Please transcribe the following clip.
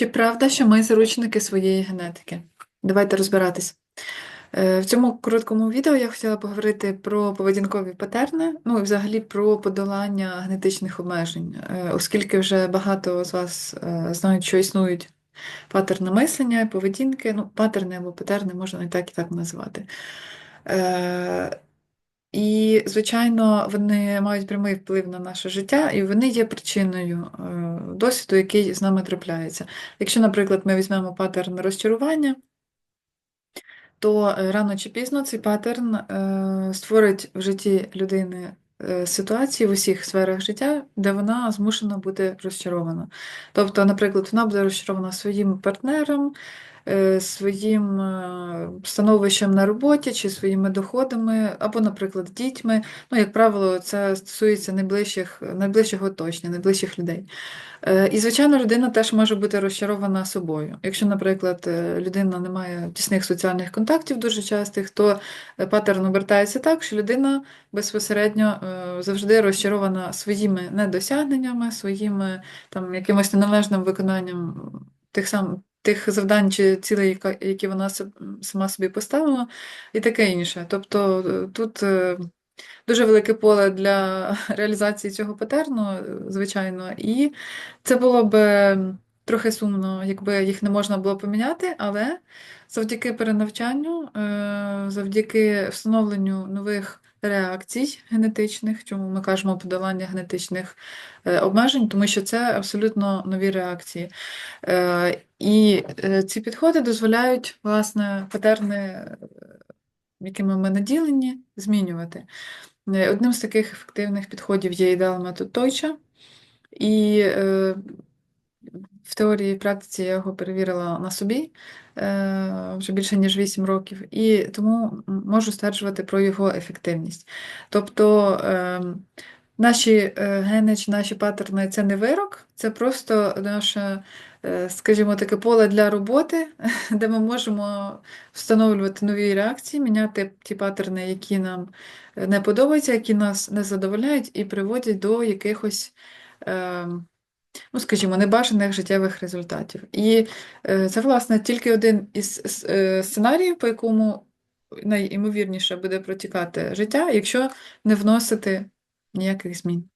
Чи правда, що ми заручники своєї генетики? Давайте розбиратись. Е, В цьому короткому відео я хотіла поговорити про поведінкові патерни, ну і взагалі про подолання генетичних обмежень, Е, оскільки вже багато з вас е, знають, що існують патерни мислення, поведінки, ну, патерни або патерни можна і так і так називати. І, звичайно, вони мають прямий вплив на наше життя, і вони є причиною е, досвіду, який з нами трапляється. Якщо, наприклад, ми візьмемо паттерн розчарування, то е, рано чи пізно цей паттерн е, створить в житті людини ситуації в усіх сферах життя, де вона змушена бути розчарована. Тобто, наприклад, вона буде розчарована своїм партнером, своїм е, становищем на роботі чи своїми доходами, або, наприклад, дітьми. Ну, як правило, це стосується найближчих, найближчого оточення, найближчих людей. Е, І, звичайно, людина теж може бути розчарована собою. Якщо, наприклад, е, людина не має тісних соціальних контактів дуже частих, то е, паттерн обертається так, що людина безпосередньо е, завжди розчарована своїми недосягненнями, своїми там якимось неналежним виконанням тих сам. Тих завдань чи цілей, які вона сама собі поставила, і таке інше. Тобто е, тут е, дуже велике поле для реалізації цього патерну, е, звичайно, і це було б трохи сумно, якби їх не можна було поміняти, але завдяки перенавчанню, завдяки встановленню нових реакцій генетичних, чому ми кажемо подолання генетичних е, обмежень, тому що це абсолютно нові реакції. Е, І е, ці підходи дозволяють, власне, патерни, якими ми наділені, змінювати. Одним з таких ефективних підходів є ідеал метод Тойча. І в теорії і практиці я його перевірила на собі вже більше ніж 8 років, і тому можу стверджувати про його ефективність. Тобто наші е, гени чи наші паттерни це не вирок, це просто наше, е, скажімо, таке поле для роботи, де ми можемо встановлювати нові реакції, міняти ті паттерни, які нам е, не подобаються, які нас не задовольняють, і приводять до якихось. Ну, скажімо, небажаних життєвих результатів. І е, це, власне, тільки один із е, сценаріїв, по якому найімовірніше буде протікати життя, якщо не вносити ніяких змін.